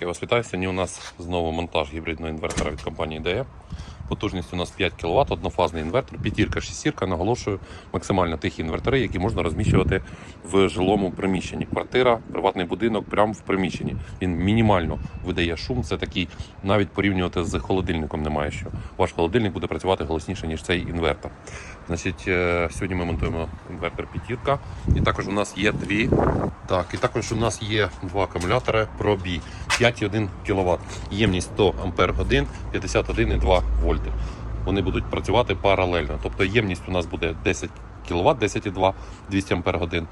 Я вас вітаю. Сьогодні у нас знову монтаж гібридного інвертора від компанії DE. Потужність у нас 5 кВт, однофазний інвертор, п'ятірка, шестірка. Наголошую, максимально тихі інвертори, які можна розміщувати в жилому приміщенні. Квартира, приватний будинок прямо в приміщенні. Він мінімально видає шум. Це такий, навіть порівнювати з холодильником немає що. Ваш холодильник буде працювати голосніше, ніж цей інвертор. Значить, е, сьогодні ми монтуємо інвертор п'ятірка. І також у нас є дві. Так, і також у нас є два акумулятори ProBi 5,1 кВт. Ємність 100 Ампер годин, 51,2 вольти. Вони будуть працювати паралельно. Тобто ємність у нас буде 10 кВт, 10,2, 200 Ампер годин.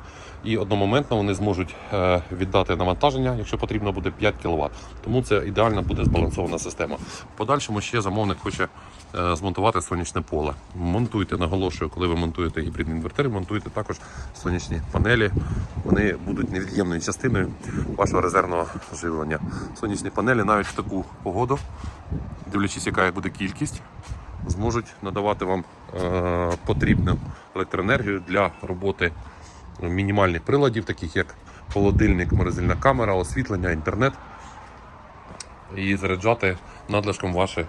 І одномоментно вони зможуть е, віддати навантаження, якщо потрібно буде 5 кВт. Тому це ідеально буде збалансована система. В подальшому ще замовник хоче е, змонтувати сонячне поле. Монтуйте, наголошую, коли ви монтуєте гібридні інвертори, монтуйте також сонячні панелі. Вони будуть невід'ємною частиною вашого резервного живлення. Сонячні панелі навіть в таку погоду, дивлячись, яка буде кількість, зможуть надавати вам е, потрібну електроенергію для роботи мінімальних приладів, таких як холодильник, морозильна камера, освітлення, інтернет, і заряджати надлишком ваші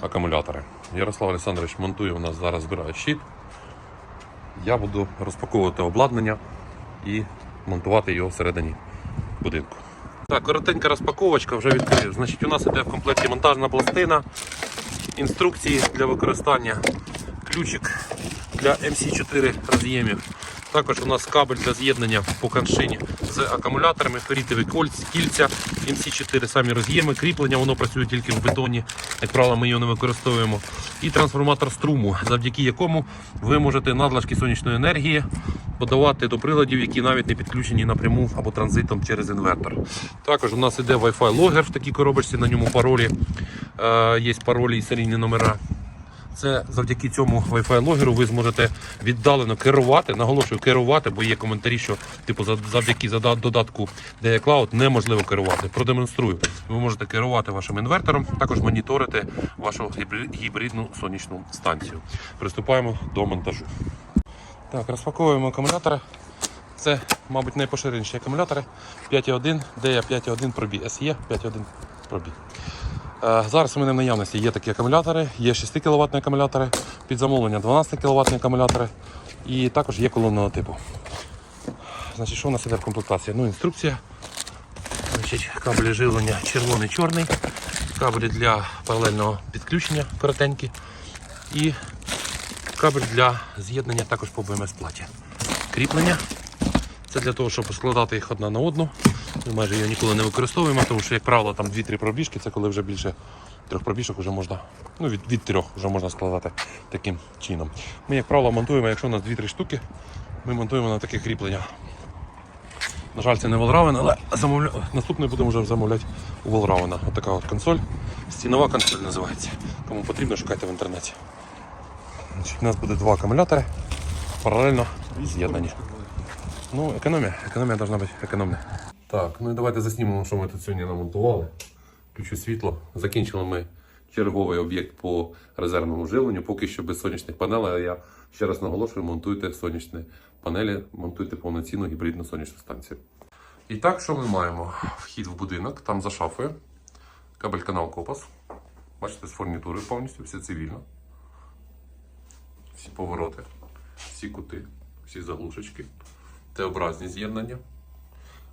акумулятори. Ярослав Олександрович монтує у нас зараз збирає щит. Я буду розпаковувати обладнання і монтувати його всередині будинку. Так, коротенька розпаковочка вже відкрив. Значить, у нас іде в комплекті монтажна пластина, інструкції для використання, ключик для MC4 роз'ємів. Також у нас кабель для з'єднання по каншині з акумуляторами, ферітові кільця, MC4 самі роз'єми, кріплення, воно працює тільки в бетоні, як правило, ми його не використовуємо. І трансформатор струму, завдяки якому ви можете надлишки сонячної енергії подавати до приладів, які навіть не підключені напряму або транзитом через інвертор. Також у нас іде Wi-Fi логер в такій коробочці, на ньому паролі. Е, є паролі і серійні номера. Це завдяки цьому Wi-Fi логеру ви зможете віддалено керувати. Наголошую, керувати, бо є коментарі, що типу завдяки додатку DE Cloud неможливо керувати. Продемонструю. Ви можете керувати вашим інвертором, також моніторити вашу гібридну сонячну станцію. Приступаємо до монтажу. Так, розпаковуємо акумулятори. Це, мабуть, найпоширеніші акумулятори 5.1, DE 5.1 пробій, SE 5.1 пробій. Е, Зараз у мене в наявності є такі акумулятори, є 6 кВт акумулятори, під замовлення 12 кВт акумулятори і також є колонного типу. Значить, що у нас іде в комплектації? Ну, інструкція. Значить, кабелі живлення червоний, чорний, кабелі для паралельного підключення коротенькі і кабель для з'єднання також по БМС платі. Кріплення. Це для того, щоб складати їх одна на одну. Ми майже її ніколи не використовуємо, тому що, як правило, там 2-3 пробіжки, це коли вже більше трьох пробіжок вже можна, ну від, від трьох вже можна складати таким чином. Ми, як правило, монтуємо, якщо у нас 2-3 штуки, ми монтуємо на таке кріплення. На жаль, це не Волравен, але замовля... наступний будемо вже замовляти у Волравена. Ось от консоль. Стінова консоль називається. Кому потрібно, шукайте в інтернеті. Значить, у нас буде два акумулятори паралельно з'єднані. Ну, економія. Економія повинна бути економна. Так, ну і давайте заснімемо, що ми тут сьогодні намонтували. Включу світло. Закінчили ми черговий об'єкт по резервному живленню. Поки що без сонячних панелей. а Я ще раз наголошую, монтуйте сонячні панелі, монтуйте повноцінну гібридну сонячну станцію. І так, що ми маємо? Вхід в будинок, там за шафою. Кабель канал Копас. Бачите, з фурнітури повністю, все цивільно. Всі повороти, всі кути, всі заглушечки, Т-образні з'єднання.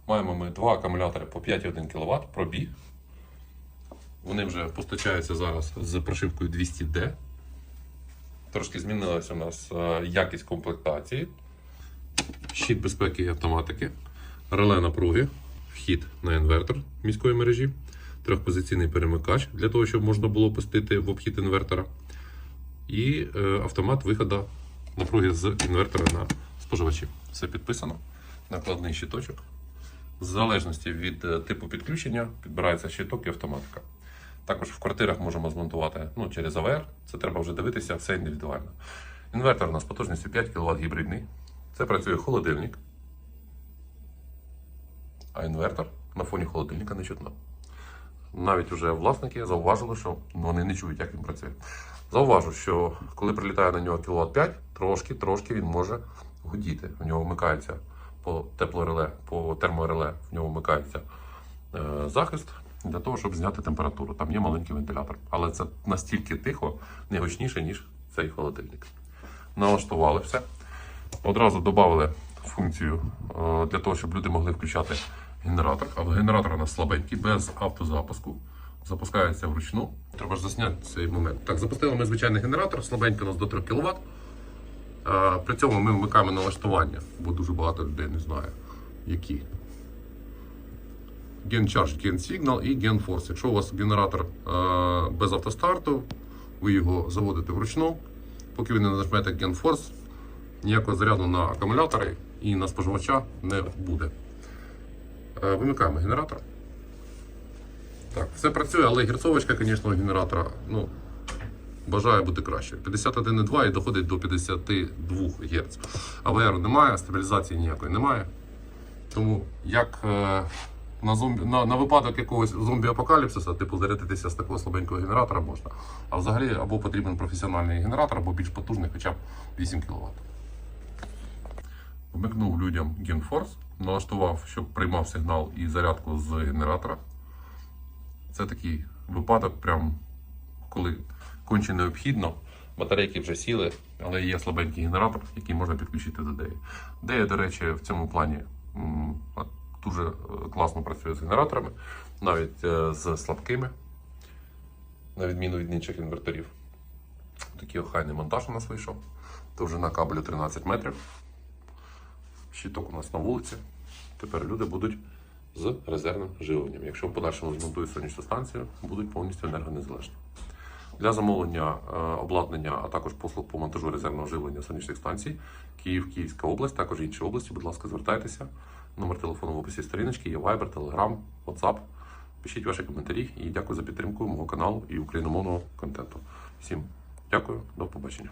Маємо ми два акумулятори по 5,1 кВт пробіг. Вони вже постачаються зараз з прошивкою 200D. Трошки змінилася у нас е, якість комплектації. Щит безпеки і автоматики, реле напруги, вхід на інвертор міської мережі, трьохпозиційний перемикач для того, щоб можна було пустити в обхід інвертора. І е, автомат виходу напруги з інвертора на споживачі. Все підписано. Накладний щиточок. В залежності від е, типу підключення підбирається щиток і автоматика. Також в квартирах можемо змонтувати ну, через АВР. Це треба вже дивитися, все індивідуально. Інвертор у нас потужністю 5 кВт гібридний. Це працює холодильник. А інвертор на фоні холодильника не чутно. Навіть вже власники зауважили, що вони не чують, як він працює. Зауважу, що коли прилітає на нього кіловат 5, трошки, трошки він може гудіти. В нього вмикається по теплореле, по термореле, в нього вмикається е, захист. для того, щоб зняти температуру. Там є маленький вентилятор. Але це настільки тихо, не гучніше, ніж цей холодильник. Налаштували все. Одразу додали функцію е, для того, щоб люди могли включати генератор. А генератор у нас слабенький, без автозапуску. Запускається вручну. Треба ж засняти цей момент. Так, запустили ми звичайний генератор, слабенький у нас до 3 кВт. При цьому ми вмикаємо налаштування, бо дуже багато людей не знає, які. Gen Charge, Gen Signal і Gen Force. Якщо у вас генератор е, без автостарту, ви його заводите вручну, поки ви не нажмете Gen Force, ніякого заряду на акумулятори і на споживача не буде. Е, вимикаємо генератор. Так, все працює, але герцовочка, звісно, генератора ну, бажає бути краще. 51,2 і доходить до 52 Гц. АВР немає, стабілізації ніякої немає. Тому як е, на, зомбі, на, на випадок якогось зомбі-апокаліпсиса, типу зарядитися з такого слабенького генератора можна. А взагалі або потрібен професіональний генератор, або більш потужний, хоча б 8 кВт. Вмикнув людям GenForce, налаштував, щоб приймав сигнал і зарядку з генератора. Це такий випадок, прям коли конче необхідно. Батарейки вже сіли, але є слабенький генератор, який можна підключити до DEA. DEA, до речі, в цьому плані дуже е, класно працює з генераторами, навіть е, з слабкими, на відміну від інших інверторів. Такий охайний монтаж у нас вийшов. Довжина кабелю 13 метрів. Щиток у нас на вулиці. Тепер люди будуть з резервним живленням. Якщо в подальшому змонтують сонячну станцію, будуть повністю енергонезалежні. Для замовлення е, обладнання, а також послуг по монтажу резервного живлення сонячних станцій, Київ, Київська область, також інші області, будь ласка, звертайтеся. Номер телефону в описі сторіночки, є Viber, Telegram, WhatsApp. Пишіть ваші коментарі і дякую за підтримку мого каналу і україномовного контенту. Всім дякую, до побачення.